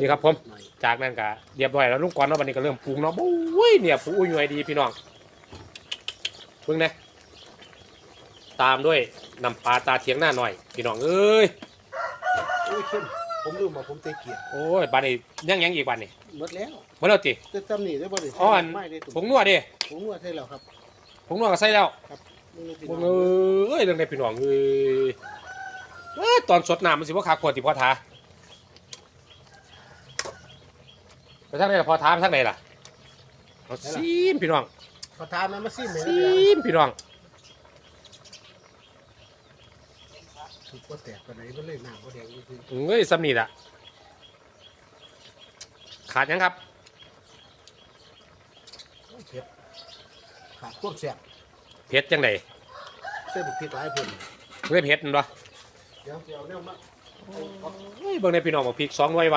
นี่ครับผม จากนั้นก็เรียบร้อยแล้วลุงกวนเนาะวันนี้ก็เริ่มปรุงเนาะบุ้ยเนี่ยปรุงอุ้ยหน่วยดีพี่น้องเพิ่งนะตามด้วยน้ำปลาตาเทียงหน้าหน่อย พี่น้องเอ้ยโอ้ยเข้มผมลืมว่าผมเตะเกียร์โอ้ยบานนี้ยังยังอีกบานนี้หมดแล้วมาแล้วติจะจำหนีได้บ่ดิอ๋ออันไม่ได้ผงนัวดิผมนวดให้แล้วครับผงนัวก็ใส่แล้วมึงนี่พี่ผน้งองเอ้ยเรื่องใดพี่น้องเอ้ยเอ้ยตอนสดน้ำมันสิว่าขาขวดติพ่อทา ไปทางไหนล่ะพ่อทาไปทางไหนล่ะเอาซีมพี่น้องขอทานมันมาซิมเลยซีนะพี่น้องมพี่น้องถูกว่าแตกไปไหนมันเลยหน้าบ่แดงจริงเอ้ยซ้ำนี่ล่ะขาดยังครับๆเผ็ดขาดควบแสบเผ็ดจังไดเส้นพริกหลายเพิ่นเอ้ยเผ็ดนั่นบ่เดี๋ยวเดี๋ยวเนี่ยมา เอ้ยเบิ่งในพี่น้องบอกพริกสองหน่วยว่า